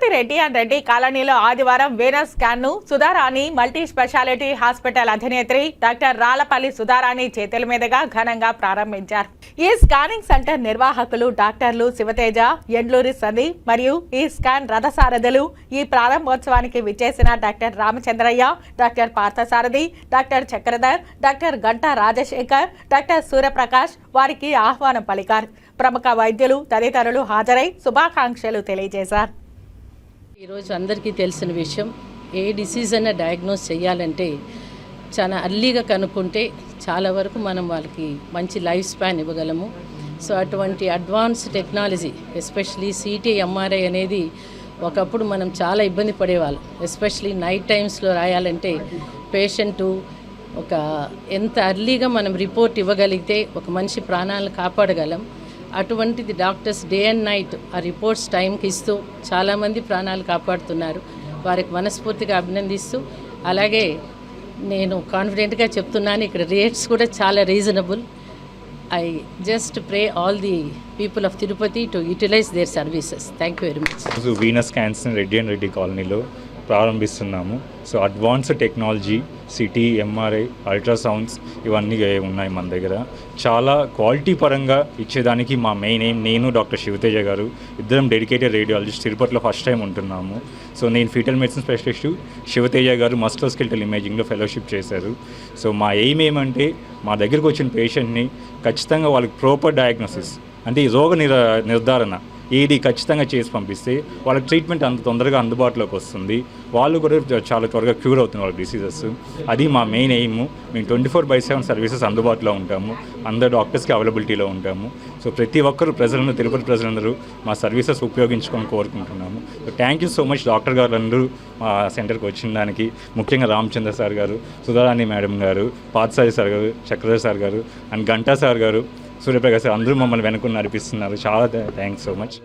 Tirupati Reddy and Reddy కాలనీలో ఆదివారం Venus స్కాన్ను సుధారాణి మల్టీ స్పెషాలిటీ హాస్పిటల్ అధినేత్రి డాక్టర్ రాలపల్లి సుధారాణి చేతుల మీదుగా ఘనంగా ప్రారంభించారు. ఈ స్కానింగ్ సెంటర్ నిర్వాహకులు డాక్టర్లు శివతేజ ఎండ్లూరి సంధి మరియు ఈ స్కాన్ రథసారథులు ఈ ప్రారంభోత్సవానికి విచ్చేసిన doctor Ramachandraiah doctor Parthasarathi doctor Chakradhar doctor Ganta Rajasekhar doctor Suryaprakash వారికి ఆహ్వానం పలికారు. ప్రముఖ వైద్యులు తదితరులు హాజరై శుభాకాంక్షలు తెలియజేశారు. ఈరోజు అందరికీ తెలిసిన విషయం ఏ డిసీజ్ అయినా డయాగ్నోస్ చేయాలంటే చాలా అర్లీగా కనుక్కుంటే చాలా వరకు మనం వాళ్ళకి మంచి లైఫ్ స్పాన్ ఇవ్వగలము. సో అటువంటి advance technology especially CT MRI అనేది ఒకప్పుడు మనం చాలా ఇబ్బంది పడేవాళ్ళం. ఎస్పెషలీ నైట్ టైమ్స్లో రాయాలంటే పేషెంటు ఒక ఎంత అర్లీగా మనం రిపోర్ట్ ఇవ్వగలిగితే ఒక మనిషి ప్రాణాలను కాపాడగలం. అటువంటిది డాక్టర్స్ డే అండ్ నైట్ ఆ రిపోర్ట్స్ టైంకి ఇస్తూ చాలామంది ప్రాణాలు కాపాడుతున్నారు. వారికి మనస్ఫూర్తిగా అభినందిస్తూ అలాగే నేను కాన్ఫిడెంట్గా చెప్తున్నాను ఇక్కడ రేట్స్ కూడా చాలా reasonable I just pray all the people of Tirupati to utilize their services thank you very much Venus cancer Reddy and Reddy కాలనీలో ప్రారంభిస్తున్నాము. So advance technology CT MRI ultrasounds ఇవన్నీ ఉన్నాయి మన దగ్గర. చాలా క్వాలిటీ పరంగా ఇచ్చేదానికి మా మెయిన్ ఏం నేను డాక్టర్ శివతేజ గారు ఇద్దరం డెడికేటెడ్ రేడియాలజిస్ట్ తిరుపతిలో ఫస్ట్ టైం ఉంటున్నాము. సో నేను fetal medicine specialist Sivateja garu musculoskeletal ఇమేజింగ్లో fellowship చేశారు. సో మా ఎయిమ్ ఏమంటే మా దగ్గరకు వచ్చిన పేషెంట్ని ఖచ్చితంగా వాళ్ళకి ప్రాపర్ డయాగ్నోసిస్ అంటే ఈ రోగ నిర నిర్ధారణ ఏది ఖచ్చితంగా చేసి పంపిస్తే వాళ్ళకి ట్రీట్మెంట్ అంత తొందరగా అందుబాటులోకి వస్తుంది. వాళ్ళు కూడా చాలా త్వరగా క్యూర్ అవుతున్నారు వాళ్ళ డిసీజెస్. అది మా మెయిన్ ఎయిమ్. మేము twenty four by seven services అందుబాటులో ఉంటాము. అందరు డాక్టర్స్కి అవైలబిలిటీలో ఉంటాము. సో ప్రతి ఒక్కరు ప్రజలను తిరుపతి ప్రజలందరూ మా సర్వీసెస్ ఉపయోగించుకొని కోరుకుంటున్నాము. So thank you so much doctor garu అందరూ మా సెంటర్కి వచ్చిన దానికి. ముఖ్యంగా రామచంద్ర సార్ గారు Sudharani madam garu Parthasarathi sir garu Chakradhar sir garu and Ganta sir garu. Suryaprakash అందరూ మమ్మల్ని వెనుకున్న నడిపిస్తున్నారు చాలా థ్యాంక్స్ సో మచ్.